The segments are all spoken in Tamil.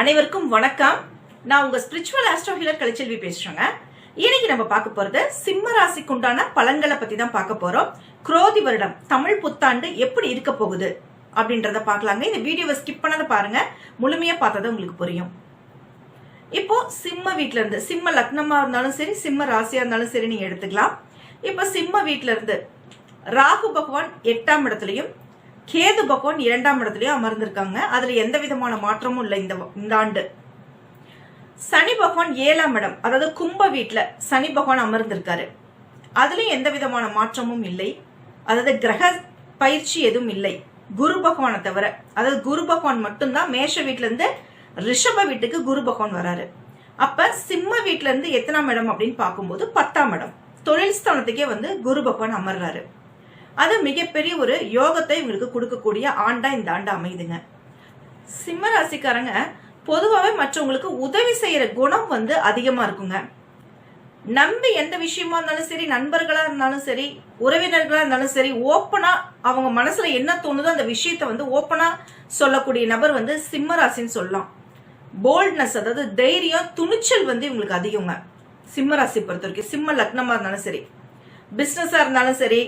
அனைவருக்கும் வணக்கம். நான் உங்க ஸ்பிரிச்சுவல் ஆஸ்ட்ரோ ஹீலர் கலைச்செல்வி பேசுறேங்க. இன்னைக்கு நம்ம பார்க்க போறது சிம்ம ராசிக்கு உண்டான பலன்களை பத்தி தான் பார்க்க போறோம். குரோதி வருடம் தமிழ் புத்தாண்டு எப்படி இருக்க போகுது அப்படின்றத பார்க்கலாங்க. இந்த வீடியோவை ஸ்கிப் பண்ணாத பாருங்க. முழுமையா பார்த்தது உங்களுக்கு புரியும். இப்போ சிம்ம வீட்ல இருந்து சிம்ம லக்னமா இருந்தாலும் சரி சிம்ம ராசியா இருந்தாலும் சரி நீங்க எடுத்துக்கலாம். இப்போ சிம்ம வீட்ல இருந்து ராகு பகவான் எட்டாம் இடத்துலயும் கேது பகவான் இரண்டாம் இடத்துலயும் அமர்ந்திருக்காங்க. அதுல எந்த விதமான மாற்றமும் இல்லை இந்த இந்த ஆண்டு. சனி பகவான் ஏழாம் இடம் அதாவது கும்ப வீட்டுல சனி பகவான் அமர்ந்திருக்காரு. அதுலயும் எந்த விதமான மாற்றமும் இல்லை. அதாவது கிரக பயிற்சி எதுவும் இல்லை. குரு பகவானை தவிர அதாவது குரு பகவான் மட்டும்தான் மேஷ வீட்டுல இருந்து ரிஷப வீட்டுக்கு குரு பகவான் வராரு. அப்ப சிம்ம வீட்டுல இருந்து எத்தனாம் இடம் அப்படின்னு பார்க்கும்போது பத்தாம் இடம். தொழில் ஸ்தானத்துக்கே வந்து குரு பகவான் அமர்றாரு. அது மிகப்பெரிய ஒரு யோகத்தை இவங்களுக்கு கொடுக்கக்கூடிய ஆண்டா இந்த ஆண்டு அமையுதுங்க. சிம்ம ராசிக்காரங்க பொதுவாகவே மற்றவங்களுக்கு உதவி செய்யற குணம் வந்து அதிகமா இருக்குங்க. நம்பி எந்த விஷயமா இருந்தாலும் சரி நண்பர்களா இருந்தாலும் சரி உறவினர்களா இருந்தாலும் சரி ஓப்பனா அவங்க மனசுல என்ன தோணுதோ அந்த விஷயத்த வந்து ஓப்பனா சொல்லக்கூடிய நபர் வந்து சிம்ம ராசின்னு சொல்லலாம். போல்ட்னஸ் அதாவது தைரியம் துணிச்சல் வந்து இவங்களுக்கு அதிகங்க. சிம்ம ராசி பொறுத்த வரைக்கும் சிம்ம லக்னமா இருந்தாலும் சரி பிசினஸா இருந்தாலும் சரி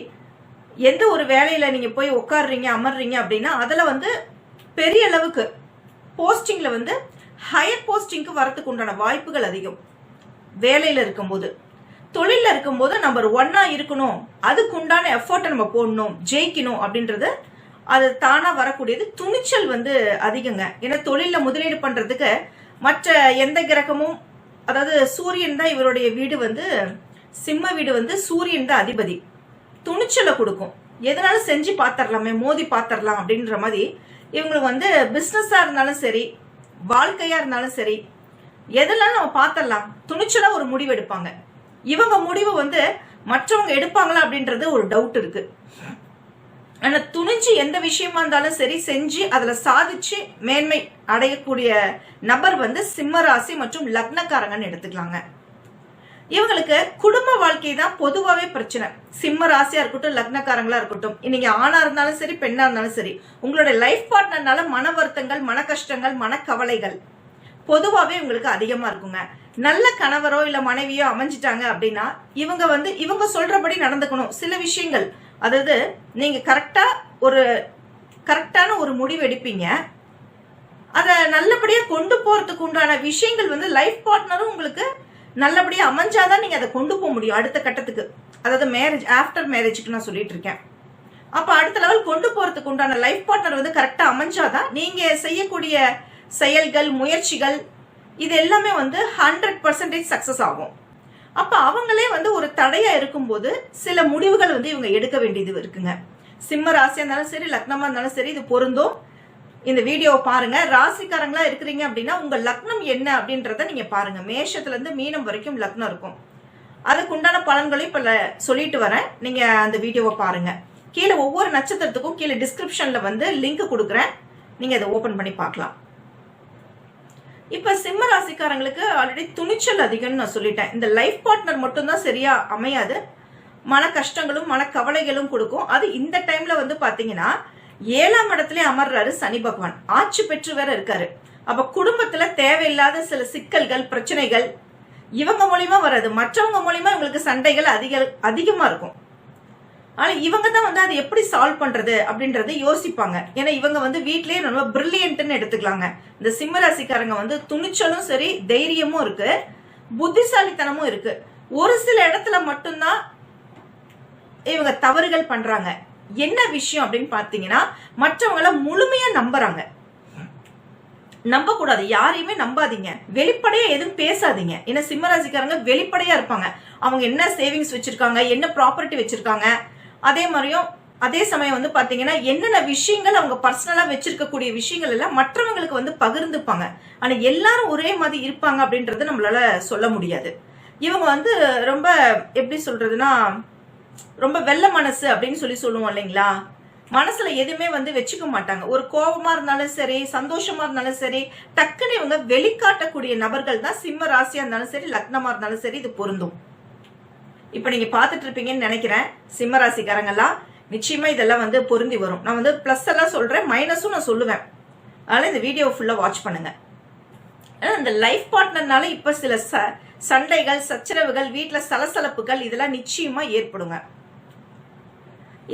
எந்த ஒரு வேலையில நீங்க போய் உட்காடுறீங்க அமர்றீங்க அப்படின்னா அதுல வந்து பெரிய அளவுக்கு போஸ்டிங்ல வந்து ஹையர் போஸ்டிங்க்கு வரத்துக்கு உண்டான வாய்ப்புகள் அதிகம். வேலையில இருக்கும்போது. தொழில இருக்கும்போது நம்பர் ஒன்னா இருக்கணும். அதுக்கு உண்டான எஃபர்ட்டை நம்ம போடணும் ஜெயிக்கணும் அப்படின்றது அது தானா வரக்கூடியது. துணிச்சல் வந்து அதிகங்க. ஏன்னா தொழில முதலீடு பண்றதுக்கு மற்ற எந்த கிரகமும் அதாவது சூரியன் தான் இவருடைய வீடு வந்து சிம்ம வீடு வந்து சூரியன் தான் அதிபதி. துணிச்சலை கொடுக்கும். எதனாலும் செஞ்சு பார்த்துடலாமே மோதி பார்த்துடலாம் அப்படின்ற மாதிரி இவங்களுக்கு வந்து பிஸ்னஸாக இருந்தாலும் சரி வாழ்க்கையாக இருந்தாலும் சரி எதெல்லாம் நம்ம பார்த்துடலாம் துணிச்சலாக ஒரு முடிவு எடுப்பாங்க. இவங்க முடிவு வந்து மற்றவங்க எடுப்பாங்களா அப்படின்றது ஒரு டவுட் இருக்கு. ஆனால் துணிஞ்சு எந்த விஷயமா இருந்தாலும் சரி செஞ்சு அதில் சாதிச்சு மேன்மை அடையக்கூடிய நபர் வந்து சிம்மராசி மற்றும் லக்னக்காரங்கன்னு எடுத்துக்கலாங்க. இவங்களுக்கு குடும்ப வாழ்க்கை தான் பொதுவாகவே பிரச்சனை. சிம்ம ராசியா இருக்கட்டும் லக்னக்காரங்களா இருக்கட்டும் இன்னைக்கு ஆணா இருந்தாலும் சரி பெண்ணா இருந்தாலும் சரி உங்களுடைய லைஃப் பார்ட்னர்னால மன வருத்தங்கள் மன கஷ்டங்கள் மனக்கவலைகள் பொதுவாகவே இவங்களுக்கு அதிகமா இருக்குங்க. நல்ல கணவரோ இல்ல மனைவியோ அமைஞ்சிட்டாங்க அப்படின்னா இவங்க வந்து இவங்க சொல்றபடி நடந்துக்கணும். சில விஷயங்கள் அதாவது நீங்க கரெக்டா ஒரு கரெக்டான ஒரு முடிவு எடுப்பீங்க. அதை நல்லபடியா கொண்டு போறதுக்கு உண்டான விஷயங்கள் வந்து லைஃப் பார்ட்னரும் உங்களுக்கு நல்லபடியா அமைஞ்சாதான் நீங்க அதை கொண்டு போக முடியும் அடுத்த கட்டத்துக்கு. அதாவது மேரேஜ் ஆஃப்டர் மேரேஜுக்கு நான் சொல்லிட்டு இருக்கேன். அப்ப அடுத்த லெவல் கொண்டு போறதுக்கு உண்டான லைஃப் பார்ட்னர் வந்து கரெக்டா அமைஞ்சாதான் நீங்க செய்யக்கூடிய செயல்கள் முயற்சிகள் இது எல்லாமே வந்து ஹண்ட்ரட் பர்சன்டேஜ் சக்சஸ் ஆகும். அப்ப அவங்களே வந்து ஒரு தடையா இருக்கும்போது சில முடிவுகள் வந்து இவங்க எடுக்க வேண்டியது இருக்குங்க. சிம்ம ராசியா இருந்தாலும் சரி லக்னமா இருந்தாலும் சரி இது பொருந்தும். இந்த வீடியோவை பாருங்க. ராசிக்காரங்களா இருக்கிறீங்க அப்படின்னா உங்க லக்னம் என்ன அப்படின்றத நீங்க பாருங்க. மேஷத்துல இருந்து மீனம் வரைக்கும் லக்னம் இருக்கும். அதுக்கு உண்டான பலன்களையும் இப்ப சொல்லிட்டு வரேன். நீங்க அந்த வீடியோவை பாருங்க. கீழே ஒவ்வொரு நட்சத்திரத்துக்கும் கீழே டிஸ்கிரிப்ஷன்ல வந்து லிங்க் கொடுக்குறேன். நீங்க அதை ஓபன் பண்ணி பார்க்கலாம். இப்ப சிம்ம ராசிக்காரங்களுக்கு ஆல்ரெடி துணிச்சல் அதிகம்னு நான் சொல்லிட்டேன். இந்த லைஃப் பார்ட்னர் மட்டும்தான் சரியா அமையாது. மன கஷ்டங்களும் மன கவலைகளும் கொடுக்கும். அது இந்த டைம்ல வந்து பாத்தீங்கன்னா ஏழாம் இடத்துல அமர்றாரு சனி பகவான். ஆட்சி பெற்று வேற இருக்காரு. அப்ப குடும்பத்துல தேவையில்லாத சில சிக்கல்கள் பிரச்சனைகள் இவங்க மூலியமா வராது. மற்றவங்க மூலியமா இவங்களுக்கு சண்டைகள் அதிக அதிகமா இருக்கும். ஆனா இவங்க தான் வந்து அதை எப்படி சால்வ் பண்றது அப்படின்றத யோசிப்பாங்க. ஏன்னா இவங்க வந்து வீட்லயே ரொம்ப பிரில்லியன்ட்னு எடுத்துக்கலாங்க. இந்த சிம்மராசிக்காரங்க வந்து துணிச்சலும் சரி தைரியமும் இருக்கு. புத்திசாலித்தனமும் இருக்கு. ஒரு சில இடத்துல மட்டும்தான் இவங்க தவறுகள் பண்றாங்க. என்ன விஷயம் அப்படின்னு பாத்தீங்கன்னா மற்றவங்கள முழுமையா நம்புறாங்க. நம்ப கூடாது யாரையுமே நம்பாதீங்க. வெளிப்படையா எதுவும் பேசாதீங்க. ஏன்னா சிம்மராசிக்காரங்க வெளிப்படையா இருப்பாங்க. அவங்க என்ன சேவிங்ஸ் வச்சிருக்காங்க என்ன ப்ராப்பர்ட்டி வச்சிருக்காங்க அதே மாதிரியும் அதே சமயம் வந்து பாத்தீங்கன்னா என்னென்ன விஷயங்கள் அவங்க பர்சனலா வச்சிருக்கக்கூடிய விஷயங்கள் எல்லாம் மற்றவங்களுக்கு வந்து பகிர்ந்துப்பாங்க. ஆனா எல்லாரும் ஒரே மாதிரி இருப்பாங்க அப்படின்றது நம்மளால சொல்ல முடியாது. இவங்க வந்து ரொம்ப எப்படி சொல்றதுன்னா ரொம்ப வெள்ள மனசு அப்படின்னு சொல்லி சொல்லுவோம் இல்லைங்களா? மனசுல எதுவுமே வந்து வச்சுக்க மாட்டாங்க. ஒரு கோபமா இருந்தாலும் சரி சந்தோஷமா இருந்தாலும் சரி டக்குன்னு இவங்க வெளிக்காட்டக்கூடிய நபர்கள் தான் சிம்ம ராசியா இருந்தாலும் சரி லக்னமா இருந்தாலும் சரி இது பொருந்தும். இப்ப நீங்க பாத்துட்டு இருப்பீங்கன்னு நினைக்கிறேன் சிம்ம ராசிக்காரங்கெல்லாம் நிச்சயமா இதெல்லாம் வந்து பொருந்தி வரும். நான் வந்து பிளஸ் எல்லாம் சொல்றேன் மைனஸும் நான் சொல்லுவேன். அதனால இந்த வீடியோ ஃபுல்லா வாட்ச் பண்ணுங்க. ஆனா, இந்த லைஃப் பார்ட்னர்னால இப்ப சில ச சண்டைகள் சச்சரவுகள் வீட்டுல சலசலப்புகள் இதெல்லாம் நிச்சயமா ஏற்படுங்க.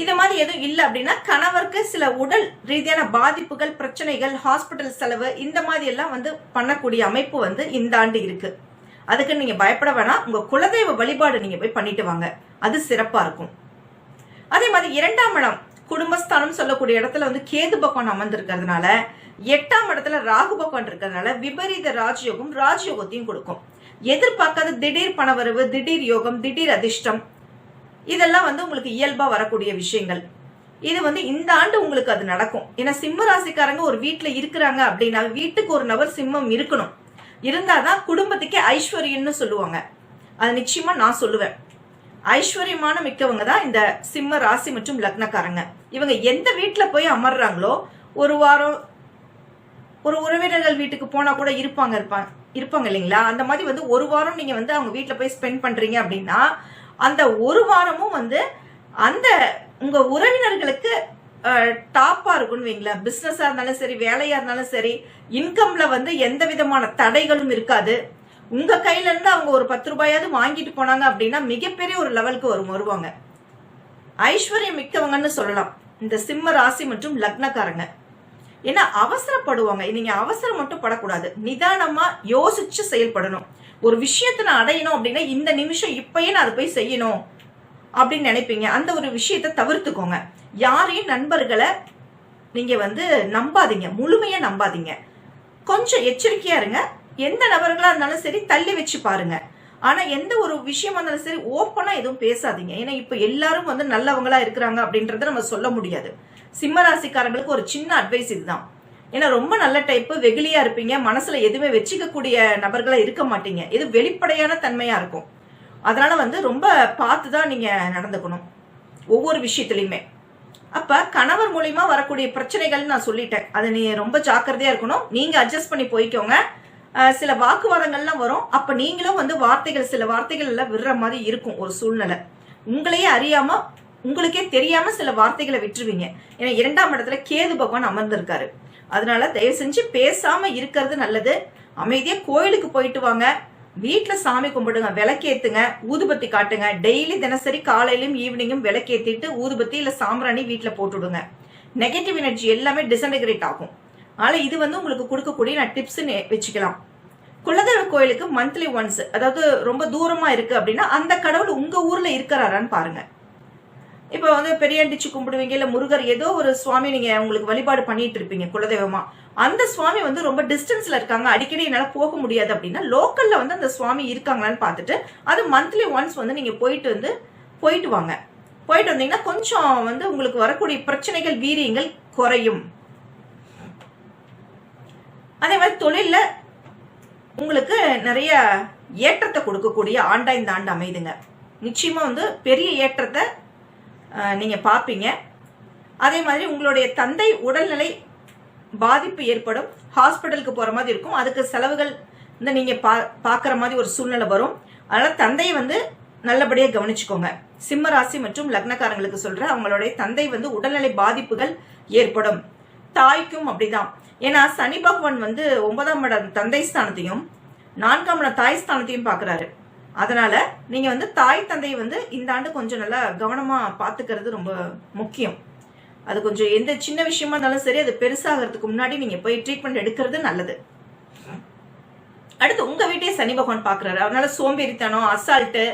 இது மாதிரி எதுவும் இல்லை அப்படின்னா கணவருக்கு சில உடல் ரீதியான பாதிப்புகள் பிரச்சனைகள் ஹாஸ்பிட்டல் செலவு இந்த மாதிரி எல்லாம் வந்து பண்ணக்கூடிய அமைப்பு வந்து இந்த ஆண்டு இருக்கு. அதுக்கு நீங்க பயப்பட வேணாம். உங்க குலதெய்வ வழிபாடு நீங்க போய் பண்ணிட்டு வாங்க. அது சிறப்பா இருக்கும். அதே மாதிரி இரண்டாம் இடம் குடும்பஸ்தானம் சொல்லக்கூடிய இடத்துல வந்து கேது பகவான் அமர்ந்திருக்கிறதுனால எட்டாம் இடத்துல ராகு பகவான் இருக்கிறதுனால விபரீத ராஜயோகம் ராஜயோகத்தையும் கொடுக்கும். எதிர்பார்க்காத திடீர் பணவரவு திடீர் யோகம் திடீர் அதிர்ஷ்டம். இதெல்லாம் வந்து உங்களுக்கு இயல்பா வரக்கூடிய விஷயங்கள். இது வந்து இந்த ஆண்டு உங்களுக்கு அது நடக்கும். ஏன்னா சிம்ம ராசிக்காரங்க ஒரு வீட்டுல இருக்கிறாங்க அப்படின்னா வீட்டுக்கு ஒரு நபர் சிம்மம் இருக்கணும். இருந்தாதான் குடும்பத்துக்கே ஐஸ்வர்யம்னு சொல்லுவாங்க. அது நிச்சயமா நான் சொல்லுவேன். ஐஸ்வர்யமான மிக்கவங்க தான் இந்த சிம்ம ராசி மற்றும் லக்னக்காரங்க. இவங்க எந்த வீட்டுல போய் அமர்றாங்களோ ஒரு வாரம் ஒரு உறவினர்கள் வீட்டுக்கு போனா கூட இருப்பாங்க இருப்பாங்க இருப்பாங்க இல்லைங்களா? அந்த மாதிரி வந்து ஒரு வாரம் நீங்க வந்து அவங்க வீட்டுல போய் ஸ்பெண்ட் பண்றீங்க அப்படின்னா அந்த ஒரு வாரமும் வந்து அந்த உங்க உறவினர்களுக்கு டாப்பா இருக்கும்னு வைங்களேன். பிசினஸா இருந்தாலும் சரி வேலையா இருந்தாலும் சரி இன்கம்ல வந்து எந்த விதமான தடைகளும் இருக்காது. உங்க கையில இருந்து அவங்க ஒரு பத்து ரூபாயாவது வாங்கிட்டு போனாங்க அப்படின்னா மிகப்பெரிய ஒரு லெவலுக்கு வரும் வருவாங்க. ஐஸ்வர்யம் மிக்கவங்கன்னு சொல்லலாம். இந்த சிம்ம ராசி மற்றும் லக்னக்காரங்க. ஏன்னா அவசரப்படுவாங்க. நீங்க அவசரம் மட்டும் படக்கூடாது. நிதானமா யோசிச்சு செயல்படணும். ஒரு விஷயத்தை நான் அடையணும் அப்படின்னா இந்த நிமிஷம் இப்பயே நான் அதை போய் செய்யணும் அப்படின்னு நினைப்பீங்க. அந்த ஒரு விஷயத்தை தவிர்த்துக்கோங்க. யாரையும் நண்பர்களை நீங்க வந்து நம்பாதீங்க. முழுமையா நம்பாதீங்க. கொஞ்சம் எச்சரிக்கையா இருங்க. எந்த நபர்களா இருந்தாலும் சரி தள்ளி வச்சு பாருங்க. ஆனா எந்த ஒரு விஷயமா இருந்தாலும் சரி ஓப்பனா எதுவும் பேசாதீங்க. ஏன்னா இப்ப எல்லாரும் வந்து நல்லவங்களா இருக்கிறாங்க அப்படின்றத நம்ம சொல்ல முடியாது. சிம்மராசிக்காரங்களுக்கு ஒரு சின்ன அட்வைஸ் இதுதான். ஏன்னா ரொம்ப நல்ல டைப்பு வெகுளியா இருப்பீங்க. மனசுல எதுவுமே வச்சுக்கக்கூடிய நபர்களா இருக்க மாட்டீங்க. இது வெளிப்படையான தன்மையா இருக்கும். அதனால வந்து ரொம்ப பார்த்து தான் நீங்க நடந்துக்கணும். ஒவ்வொரு விஷயத்துலையுமே. அப்ப கணவர் மூலியமா வரக்கூடிய பிரச்சனைகள் நான் சொல்லிட்டேன். அதை நீ ரொம்ப ஜாக்கிரதையா இருக்கணும். நீங்க அட்ஜஸ்ட் பண்ணி போய்க்கோங்க. சில வாக்குவாதங்கள்லாம் வரும். அப்ப நீங்களும் வந்து வார்த்தைகள் சில வார்த்தைகள் எல்லாம் விடுற மாதிரி இருக்கும் ஒரு சூழ்நிலை. உங்களையே அறியாம உங்களுக்கே தெரியாம சில வார்த்தைகளை விட்டுருவீங்க. ஏன்னா இரண்டாம் இடத்துல கேது பகவான் அமர்ந்திருக்காரு. அதனால தயவு செஞ்சு பேசாம இருக்கிறது நல்லது. அமைதியா கோயிலுக்கு போயிட்டு வாங்க. வீட்டுல சாமி கும்பிடுங்க விளக்கேத்துங்க ஊதுபத்தி காட்டுங்க. டெய்லி தினசரி காலையிலும் ஈவினிங்கும் விளக்கேத்திட்டு ஊதுபத்தி இல்ல சாம்பிராணி வீட்டுல போட்டுடுங்க. நெகட்டிவ் எனர்ஜி எல்லாமே டிசன்டிகிரேட் ஆகும். ஆனால் இது வந்து உங்களுக்கு கொடுக்கக்கூடிய நான் டிப்ஸ் வச்சுக்கலாம். குலதெய்வ கோயிலுக்கு மந்த்லி ஒன்ஸ் அதாவது ரொம்ப தூரமா இருக்கு அப்படின்னா அந்த கடவுள் உங்க ஊர்ல இருக்கிறாரான்னு பாருங்க. இப்போ வந்து பெரியாண்டிச்சு கும்பிடுவீங்க இல்ல முருகர் ஏதோ ஒரு சுவாமி நீங்க உங்களுக்கு வழிபாடு பண்ணிட்டு இருப்பீங்க குலதெய்வமா? அந்த சுவாமி வந்து ரொம்ப டிஸ்டன்ஸ்ல இருக்காங்க அடிக்கடி என்னால போக முடியாது அப்படின்னா லோக்கல்ல வந்து அந்த சுவாமி இருக்காங்களான்னு பார்த்துட்டு அது மந்த்லி ஒன்ஸ் வந்து நீங்க போயிட்டு வந்து போயிட்டு வாங்க. போயிட்டு வந்தீங்கன்னா கொஞ்சம் வந்து உங்களுக்கு வரக்கூடிய பிரச்சனைகள் வீரியங்கள் குறையும். அதே மாதிரி தொழிலில் உங்களுக்கு நிறைய ஏற்றத்தை கொடுக்கக்கூடிய ஆண்டா இந்த ஆண்டு அமைதுங்க. நிச்சயமா வந்து பெரிய ஏற்றத்தை நீங்கள் பார்ப்பீங்க. அதே மாதிரி உங்களுடைய தந்தை உடல்நிலை பாதிப்பு ஏற்படும். ஹாஸ்பிட்டலுக்கு போகிற மாதிரி இருக்கும். அதுக்கு செலவுகள் இந்த நீங்கள் பா பார்க்குற மாதிரி ஒரு சூழ்நிலை வரும். அதனால் தந்தையை வந்து நல்லபடியாக கவனிச்சுக்கோங்க. சிம்ம ராசி மற்றும் லக்னக்காரங்களுக்கு சொல்கிற அவங்களுடைய தந்தை வந்து உடல்நிலை பாதிப்புகள் ஏற்படும். தாய்க்கும் அப்படிதான். ஏன்னா சனி பகவான் வந்து ஒன்பதாம் இடம் தந்தை ஸ்தானத்தையும் நான்காம் இடம் தாய் ஸ்தானத்தையும் பார்க்குறாரு. அதனால நீங்க வந்து தாய் தந்தை வந்து இந்த ஆண்டு கொஞ்சம் நல்லா கவனமா பாத்துக்கிறது ரொம்ப முக்கியம். அது கொஞ்சம் எந்த சின்ன விஷயமா இருந்தாலும் சரி அது பெருசாகிறதுக்கு முன்னாடி நீங்க போய் ட்ரீட்மெண்ட் எடுக்கிறது நல்லது. அடுத்து உங்க வீட்டையே சனி பகவான் பாக்குறாரு. அதனால சோம்பேறித்தனம் அசால்ட்டு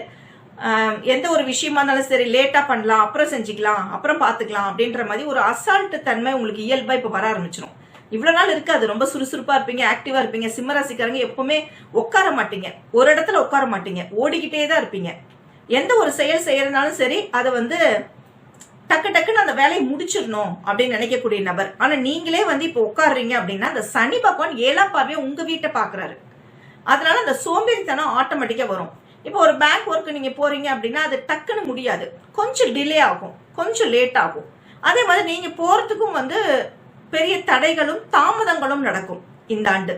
எந்த ஒரு விஷயமா இருந்தாலும் சரி லேட்டா பண்ணலாம் அப்புறம் செஞ்சுக்கலாம் அப்புறம் பாத்துக்கலாம் அப்படின்ற மாதிரி ஒரு அசால்ட்டு தன்மை உங்களுக்கு இயல்பா இப்ப வர ஆரம்பிச்சிடும் இவ்வளவு நாள் இருக்காது. ரொம்ப சுறுசுறுப்பா இருப்பீங்க ஆக்டிவா இருப்பீங்க. சிம்மராசிக்காரங்க எப்பவுமே உட்கார மாட்டீங்க. ஒரு இடத்துல உட்கார மாட்டீங்க. ஓடிக்கிட்டே தான் இருப்பீங்க. எந்த ஒரு செயல் செய்யறதுனாலும் சரி அதை வந்து டக்கு டக்குன்னு அந்த வேலையை முடிச்சிடணும் அப்படின்னு நினைக்கக்கூடிய நபர். ஆனா நீங்களே வந்து இப்போ உட்காடுறீங்க அப்படின்னா அந்த சனி பகவான் ஏழாம் பார்வையை உங்க வீட்டை பாக்குறாரு அதனால அந்த சோம்பேறித்தனம் ஆட்டோமேட்டிக்கா வரும். இப்போ ஒரு பேங்க் ஒர்க் நீங்க போறீங்க அப்படின்னா அது டக்குன்னு முடியாது. கொஞ்சம் டிலே ஆகும். கொஞ்சம் லேட் ஆகும். அதே மாதிரி நீங்க போறதுக்கும் வந்து பெரிய தடைகளும் தாமதங்களும் நடக்கும் இந்த ஆண்டு.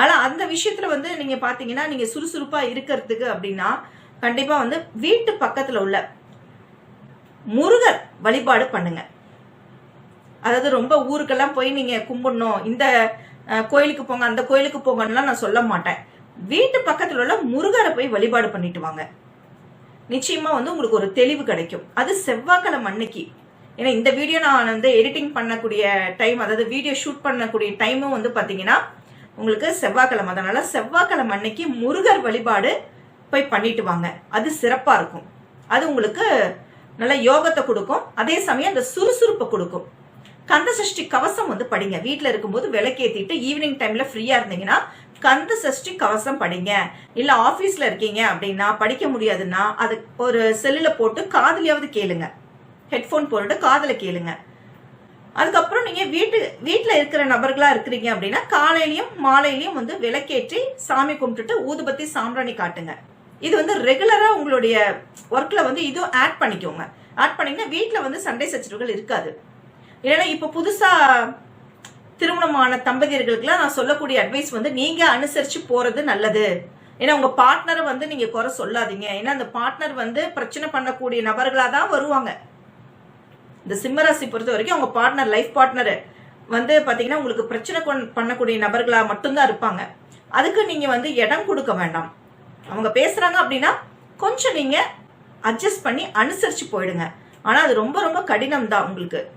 ஆனா அந்த விஷயத்துல வந்து நீங்க பாத்தீங்கன்னா நீங்க சுறுசுறுப்பா இருக்கிறதுக்கு அப்படின்னா கண்டிப்பா வந்து வீட்டு பக்கத்துல உள்ள முருகர் வழிபாடு பண்ணுங்க. அதாவது ரொம்ப ஊருக்கெல்லாம் போய் நீங்க கும்பிடணும் இந்த கோயிலுக்கு போங்க அந்த கோயிலுக்கு போங்கன்னுலாம் நான் சொல்ல மாட்டேன். வீட்டு பக்கத்துல உள்ள முருகரை போய் வழிபாடு பண்ணிட்டு வாங்க. நிச்சயமா வந்து உங்களுக்கு ஒரு தெளிவு கிடைக்கும். அது செவ்வாய்க்கிழமை அன்னைக்கு. ஏன்னா இந்த வீடியோ நான் வந்து எடிட்டிங் பண்ணக்கூடிய டைம் அதாவது வீடியோ ஷூட் பண்ணக்கூடிய டைமும் வந்து பார்த்தீங்கன்னா உங்களுக்கு செவ்வாய்க்கிழமை. அதனால செவ்வாய்க்கிழமை அன்னைக்கு முருகர் வழிபாடு போய் பண்ணிட்டு வாங்க. அது சிறப்பாக இருக்கும். அது உங்களுக்கு நல்ல யோகத்தை கொடுக்கும். அதே சமயம் அந்த சுறுசுறுப்பை கொடுக்கும். கந்த சஷ்டி கவசம் வந்து படிங்க. வீட்டில் இருக்கும்போது விளக்கேற்றிட்டு ஈவினிங் டைமில் ஃப்ரீயாக இருந்தீங்கன்னா கந்த சஷ்டி கவசம் படிங்க. இல்லை ஆஃபீஸில் இருக்கீங்க அப்படின்னா படிக்க முடியாதுன்னா அது ஒரு செல்லில் போட்டு காதுலயாவது கேளுங்க. ஹெட்ஃபோன் போட்டுட்டு காதில் கேளுங்க. அதுக்கப்புறம் நீங்கள் வீட்டு வீட்டில் இருக்கிற நபர்களாக இருக்கிறீங்க அப்படின்னா காலையிலையும் மாலையிலையும் வந்து விளக்கேற்றி சாமி கும்பிட்டுட்டு ஊதுபத்தி சாம்பிராணி காட்டுங்க. இது வந்து ரெகுலராக உங்களுடைய ஒர்க்கில் வந்து இதுவும் ஆட் பண்ணிக்கோங்க. ஆட் பண்ணிங்கன்னா வீட்டில் வந்து சண்டை சச்சரவுகள் இருக்காது. இல்லைன்னா இப்போ புதுசாக திருமணமான தம்பதியர்களுக்குலாம் நான் சொல்லக்கூடிய அட்வைஸ் வந்து நீங்கள் அனுசரித்து போகிறது நல்லது. ஏன்னா உங்கள் பார்ட்னரை வந்து நீங்கள் குறை சொல்லாதீங்க. ஏன்னா அந்த பார்ட்னர் வந்து பிரச்சனை பண்ணக்கூடிய நபர்களாக தான் வருவாங்க. இந்த சிம்மராசி பொறுத்த வரைக்கும் அவங்க பார்ட்னர் லைஃப் பார்ட்னர் வந்து பார்த்தீங்கன்னா உங்களுக்கு பிரச்சனை கொண்- பண்ணக்கூடிய நபர்களா மட்டும்தான் இருப்பாங்க. அதுக்கு நீங்க வந்து இடம் கொடுக்க வேண்டாம். அவங்க பேசுறாங்க அப்படின்னா கொஞ்சம் நீங்க அட்ஜஸ்ட் பண்ணி அனுசரிச்சு போயிடுங்க. ஆனா அது ரொம்ப ரொம்ப கடினம் தான் உங்களுக்கு.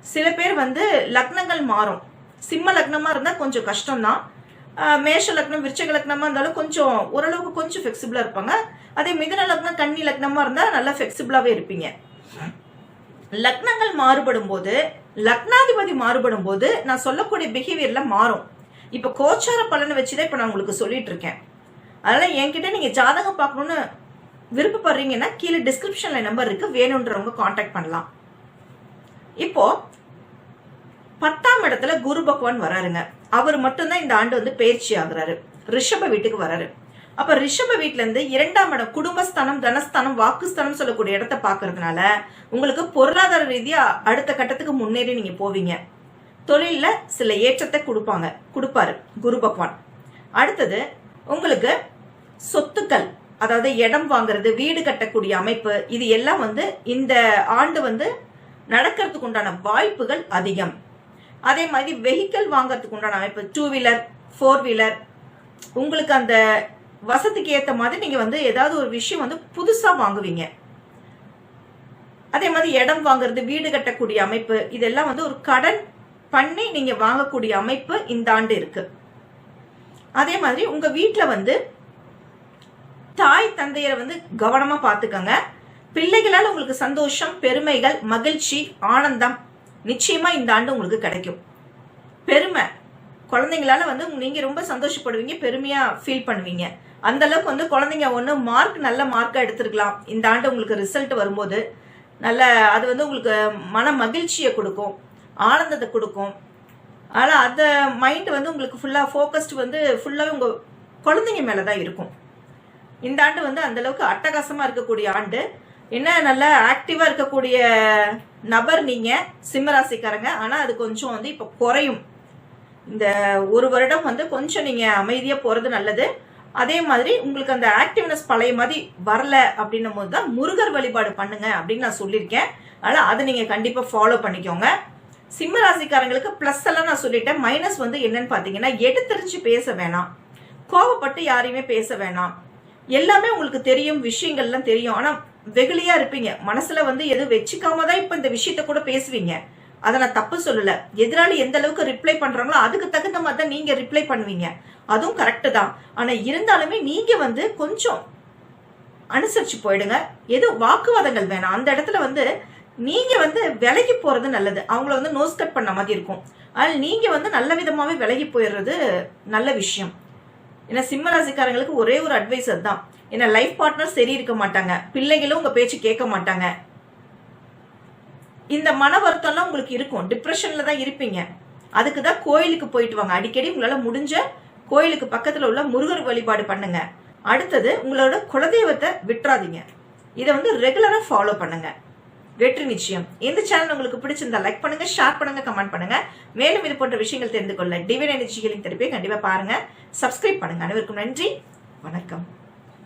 சில பேர் வந்து லக்னங்கள் மாறும். சிம்ம லக்னமா இருந்தா கொஞ்சம் கஷ்டம்தான் மேஷ லக்னம் விருச்சக லக்னமா இருந்தாலும் கொஞ்சம் ஓரளவுக்கு கொஞ்சம் ஃபிளெக்சிபிளா இருப்பாங்க. அதே மிதன லக்னம் கன்னி லக்னமா இருந்தா நல்லா ஃபிளெக்சிபிளாவே இருப்பீங்க. லக்னங்கள் மாறுபடும் போது லக்னாதிபதி மாறுபடும் போது நான் சொல்லக்கூடிய பிஹேவியர்ல மாறும். இப்ப கோச்சார பலனை வச்சுதான் இப்ப நான் உங்களுக்கு சொல்லிட்டு இருக்கேன் அதனால என்கிட்ட நீங்க ஜாதகம் பார்க்கணும்னு விருப்பப்படுறீங்கன்னா கீழே டிஸ்கிரிப்ஷன்ல நம்பர் இருக்கு. வேணுன்றவங்க காண்டாக்ட் பண்ணலாம். இப்போ பத்தாம் இடத்துல குரு பகவான் வராருங்க. அவர் மட்டும்தான் இந்த ஆண்டு வந்து பயிற்சி ஆகுறாரு. ரிஷப வீட்டுக்கு வராரு. அப்ப ரிஷப வீட்ல இருந்து இரண்டாம் இடம் குடும்பஸ்தானம் தனஸ்தானம் வாக்குஸ்தானம் சொல்லக்கூடிய இடத்த பாக்குறதுனால உங்களுக்கு பொருளாதார ரீதியா அடுத்த கட்டத்துக்கு முன்னேறி நீங்க போவீங்க. தொழில்ல சில ஏற்றத்தை கொடுப்பாங்க கொடுப்பாரு குரு பகவான். அடுத்தது உங்களுக்கு சொத்துக்கள் அதாவது இடம் வாங்குறது வீடு கட்டக்கூடிய அமைப்பு இது எல்லாம் வந்து இந்த ஆண்டு வந்து நடக்கிறதுக்கு உண்டான வாய்ப்புகள் அதிகம். அதே மாதிரி வெஹிக்கிள் வாங்கறதுக்கு உண்டான அமைப்பு டூ வீலர் ஃபோர் வீலர் உங்களுக்கு அந்த வசதிக்கு ஏற்ற மாதிரி நீங்க வந்து ஏதாவது ஒரு விஷயம் வந்து புதுசா வாங்குவீங்க. அதே மாதிரி இடம் வாங்குறது வீடு கட்டக்கூடிய அமைப்பு இதெல்லாம் வந்து ஒரு கடன் பண்ணி நீங்க வாங்கக்கூடிய அமைப்பு இந்த ஆண்டு இருக்கு. அதே மாதிரி உங்க வீட்டில் வந்து தாய் தந்தையரை வந்து கவனமா பாத்துக்கங்க. பிள்ளைகளால் உங்களுக்கு சந்தோஷம் பெருமைகள் மகிழ்ச்சி ஆனந்தம் நிச்சயமா இந்த ஆண்டு உங்களுக்கு கிடைக்கும். பெருமை குழந்தைங்களால வந்து நீங்க ரொம்ப சந்தோஷப்படுவீங்க பெருமையா ஃபீல் பண்ணுவீங்க. அந்த அளவுக்கு வந்து குழந்தைங்க ஒன்று மார்க் நல்ல மார்க்கா எடுத்திருக்கலாம். இந்த ஆண்டு உங்களுக்கு ரிசல்ட் வரும்போது நல்ல அது வந்து உங்களுக்கு மன மகிழ்ச்சியை கொடுக்கும் ஆனந்தத்தை கொடுக்கும். ஆனால் அந்த மைண்ட் வந்து உங்களுக்கு ஃபுல்லாக ஃபோக்கஸ்டு வந்து ஃபுல்லாகவே உங்கள் குழந்தைங்க மேலே தான் இருக்கும். இந்த ஆண்டு வந்து அந்த அளவுக்கு அட்டகாசமா இருக்கக்கூடிய ஆண்டு. என்ன நல்ல ஆக்டிவா இருக்கக்கூடிய நபர் நீங்க சிம்மராசிக்காரங்க ஆனா அது கொஞ்சம் வந்து இப்ப குறையும். இந்த ஒரு வருடம் வந்து கொஞ்சம் நீங்க அமைதியா போறது நல்லது. அதே மாதிரி உங்களுக்கு அந்த ஆக்டிவ்னஸ் பழைய மாதிரி வரல அப்படின்னும் போது தான் முருகர் வழிபாடு பண்ணுங்க அப்படின்னு நான் சொல்லியிருக்கேன். அதனால அதை நீங்க கண்டிப்பா ஃபாலோ பண்ணிக்கோங்க. சிம்ம ராசிக்காரங்களுக்கு ப்ளஸ் எல்லாம் நான் சொல்லிட்டேன். மைனஸ் வந்து என்னன்னு பாத்தீங்கன்னா எடுத்தரிச்சு பேச வேணாம். கோவப்பட்டு யாரையுமே பேச வேணாம். எல்லாமே உங்களுக்கு தெரியும் விஷயங்கள்லாம் தெரியும். ஆனா வெகுளியா இருப்பீங்க. மனசுல வந்து எதுவும் வச்சுக்காம தான் இப்ப இந்த விஷயத்த கூட பேசுவீங்க. அதை நான் தப்பு சொல்லல. எதிராளி எந்த அளவுக்கு ரிப்ளை பண்றாங்களோ அதுக்கு தகுந்த மாதிரி தான் நீங்க ரிப்ளை பண்ணுவீங்க. அதுவும் கரெக்டு தான். ஆனா இருந்தாலுமே நீங்க வந்து கொஞ்சம் அனுசரிச்சு போயிடுங்க. எது வாக்குவாதங்கள் வேணாம். அந்த இடத்துல வந்து நீங்க வந்து விலகி போறது நல்லது. அவங்கள வந்து நோஸ் கட் பண்ண மாதிரி இருக்கும். அதனால நீங்க வந்து நல்ல விதமாவே விலகி போயிடுறது நல்ல விஷயம். ஏன்னா சிம்ம ராசிக்காரங்களுக்கு ஒரே ஒரு அட்வைஸ் அதுதான். ஏன்னா லைஃப் பார்ட்னர் சரி இருக்க மாட்டாங்க. பிள்ளைகளும் உங்க பேச்சு கேட்க மாட்டாங்க. இந்த மன வருத்தம்லாம் உங்களுக்கு இருக்கும். டிப்ரெஷன்ல தான் இருப்பீங்க. அதுக்கு தான் கோயிலுக்கு போயிட்டு வாங்க. அடிக்கடி உங்களால் முடிஞ்ச கோயிலுக்கு பக்கத்தில் உள்ள முருகர் வழிபாடு பண்ணுங்க. அடுத்தது உங்களோட குலதெய்வத்தை விட்டுறாதீங்க. இதை வந்து ரெகுலராக ஃபாலோ பண்ணுங்க. வெற்றி நிச்சயம். இந்த சேனல் உங்களுக்கு பிடிச்சிருந்தா லைக் பண்ணுங்க ஷேர் பண்ணுங்க கமெண்ட் பண்ணுங்க. மேலும் இது போன்ற விஷயங்கள் தெரிந்து கொள்ள டிவைன் எனர்ஜிகளின் தெரிப்பை கண்டிப்பாக பாருங்க. சப்ஸ்கிரைப் பண்ணுங்க. அனைவருக்கும் நன்றி. வணக்கம்.